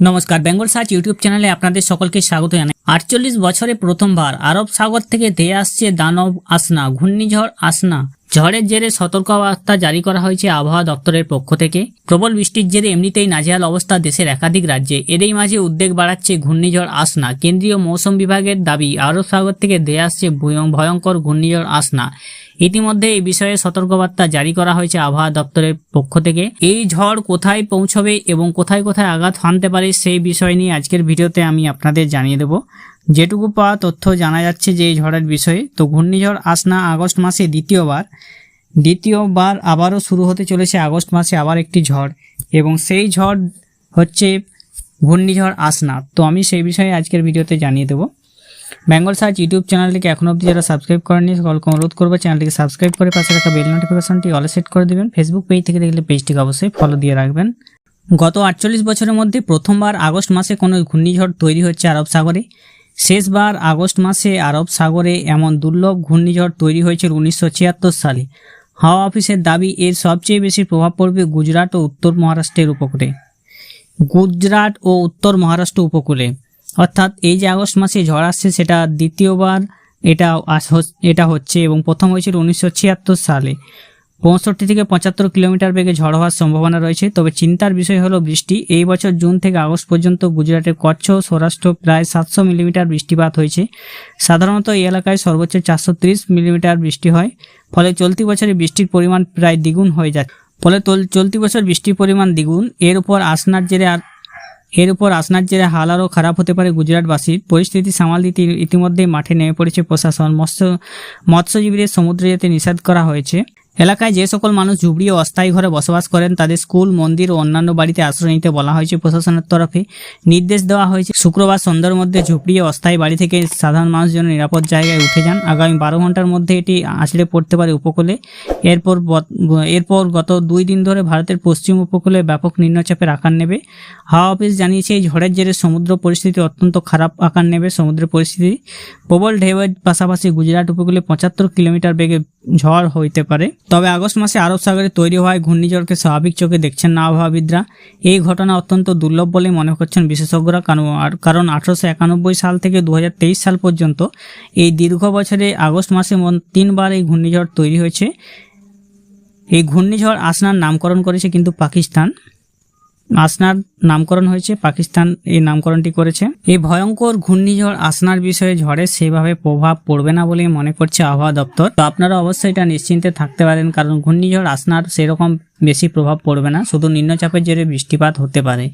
নমস্কার, Bengal search YouTube চ্যানেলে আপনাদের সকলকে স্বাগত জানাই। আটচল্লিশ বছরে প্রথমবার আরব সাগর থেকে ধেয়ে আসছে দানব আসনা, ঘূর্ণিঝড় আসনা। ঝড়ের জেরে সতর্কবার্তা জারি করা হয়েছে আবহাওয়া দপ্তরের পক্ষ থেকে। প্রবল বৃষ্টির জেরে এমনিতেই নাজেহাল অবস্থা দেশের একাধিক রাজ্যে। এরই মাঝে উদ্বেগ বাড়াচ্ছে ঘূর্ণিঝড় আসনা। কেন্দ্রীয় মৌসুম বিভাগের দাবি আরব সাগর থেকে ধেয়ে আসছে ভয়ং- ভয়ঙ্কর ঘূর্ণিঝড় আসনা। ইতিমধ্যে এই বিষয়ে সতর্কবার্তা জারি করা হয়েছে আবহাওয়া দপ্তরের পক্ষ থেকে। এই ঝড় কোথায় পৌঁছবে এবং কোথায় কোথায় আঘাত হানতে পারে সেই বিষয় নিয়ে আজকের ভিডিওতে আমি আপনাদের জানিয়ে দেব। যেটুকু পাওয়া তথ্য জানা যাচ্ছে যে এই ঝড়ের বিষয়ে, তো ঘূর্ণিঝড় আসনা আগস্ট মাসে দ্বিতীয়বার। দ্বিতীয়বার আবারও শুরু হতে চলেছে আগস্ট মাসে আবার একটি ঝড় এবং সেই ঝড় হচ্ছে ঘূর্ণিঝড় আসনা তো আমি সেই বিষয়ে আজকের ভিডিওতে জানিয়ে দেবো। বেঙ্গল সার্চ ইউটিউব চ্যানেলটিকে এখনও অবধি যারা সাবস্ক্রাইব করেনি সকলকে অনুরোধ করব চ্যানেলটিকে সাবস্ক্রাইব করে পাশে রাখা বেল নোটিফিকেশনটি অল সেট করে দেবেন। ফেসবুক পেজ থেকে দেখলে পেজটিকে অবশ্যই ফলো দিয়ে রাখবেন। গত আটচল্লিশ বছরের মধ্যে প্রথমবার আগস্ট মাসে কোনো ঘূর্ণিঝড় তৈরি হচ্ছে আরব সাগরে। শেষবার আগস্ট মাসে আরব সাগরে এমন দুর্লভ ঘূর্ণিঝড় তৈরি হয়েছিল উনিশশো ছিয়াত্তর সালে। হাওয়া অফিসের দাবি, এর সবচেয়ে বেশি প্রভাব পড়বে গুজরাট ও উত্তর মহারাষ্ট্রের উপকূলে। গুজরাট ও উত্তর মহারাষ্ট্র উপকূলে। অর্থাৎ এই যে আগস্ট মাসে ঝড় আসছে, সেটা দ্বিতীয়বার এটা এটা হচ্ছে এবং প্রথম হয়েছিল উনিশশো ছিয়াত্তর সালে। পঁয়ষট্টি থেকে পঁচাত্তর কিলোমিটার বেগে ঝড় হওয়ার সম্ভাবনা রয়েছে। তবে চিন্তার বিষয় হলো বৃষ্টি। এই বছর জুন থেকে আগস্ট পর্যন্ত গুজরাটের কচ্ছ সৌরাষ্ট্র প্রায় সাতশো মিলিমিটার বৃষ্টিপাত হয়েছে। সাধারণত এই এলাকায় সর্বোচ্চ চারশো ত্রিশ মিলিমিটার বৃষ্টি হয়। ফলে চলতি বছরে বৃষ্টির পরিমাণ প্রায় দ্বিগুণ হয়ে যায় ফলে চলতি বছর বৃষ্টির পরিমাণ দ্বিগুণ। এর উপর আসনার জেরে আর, এর উপর আসনার জেরে হাল আরও খারাপ হতে পারে গুজরাটবাসীর। পরিস্থিতি সামাল দিতে ইতিমধ্যেই মাঠে নেমে পড়েছে প্রশাসন। মৎস্য, মৎস্যজীবীদের সমুদ্রে যেতে নিষেধ করা হয়েছে। এলাকায় যে সকল মানুষ ঝুপড়ি ও অস্থায়ী ঘরে বসবাস করেন, তাদের স্কুল, মন্দির ও অন্যান্য বাড়িতে আশ্রয় নিতে বলা হয়েছে প্রশাসনের তরফে। নির্দেশ দেওয়া হয়েছে, শুক্রবার সন্ধ্যার মধ্যে ঝুপড়ি ও অস্থায়ী বাড়ি থেকে সাধারণ মানুষ যেন নিরাপদ জায়গায় উঠে যান। আগামী বারো ঘণ্টার মধ্যে এটি আছড়ে পড়তে পারে উপকূলে। এরপর এরপর গত দুই দিন ধরে ভারতের পশ্চিম উপকূলে ব্যাপক নিম্নচাপের আকার নেবে। হাওয়া অফিস জানিয়েছে, এই ঝড়ের জেরে সমুদ্র পরিস্থিতি অত্যন্ত খারাপ আকার নেবে। সমুদ্রের পরিস্থিতি প্রবল ঢেউয়ের পাশাপাশি গুজরাট উপকূলে পঁচাত্তর কিলোমিটার বেগে ঝড় হইতে পারে। তবে আগস্ট মাসে আরব সাগরে তৈরি হওয়ায় ঘূর্ণিঝড়কে স্বাভাবিক চোখে দেখছেন না আবহাওয়াবিদরা। এই ঘটনা অত্যন্ত দুর্লভ বলে মনে করছেন বিশেষজ্ঞরা, কারণ কারণ আঠারোশো একানব্বই সাল থেকে দু হাজার তেইশ সাল পর্যন্ত এই দীর্ঘ বছরে আগস্ট মাসে তিনবার এই ঘূর্ণিঝড় তৈরি হয়েছে। এই ঘূর্ণিঝড় আসনার নামকরণ করেছে কিন্তু পাকিস্তান। আসনার নামকরণ হয়েছে, পাকিস্তান এই নামকরণটি করেছে। এই ভয়ঙ্কর ঘূর্ণিঝড় আসনার বিষয়ে ঝড়ে সেভাবে প্রভাব পড়বে না বলে মনে করছে আবহাওয়া দপ্তর। তো আপনারা অবশ্যই এটা নিশ্চিন্তে থাকতে পারেন, কারণ ঘূর্ণিঝড় আসনার সেরকম বেশি প্রভাব পড়বে না, শুধু নিম্নচাপের জেরে বৃষ্টিপাত হতে পারে।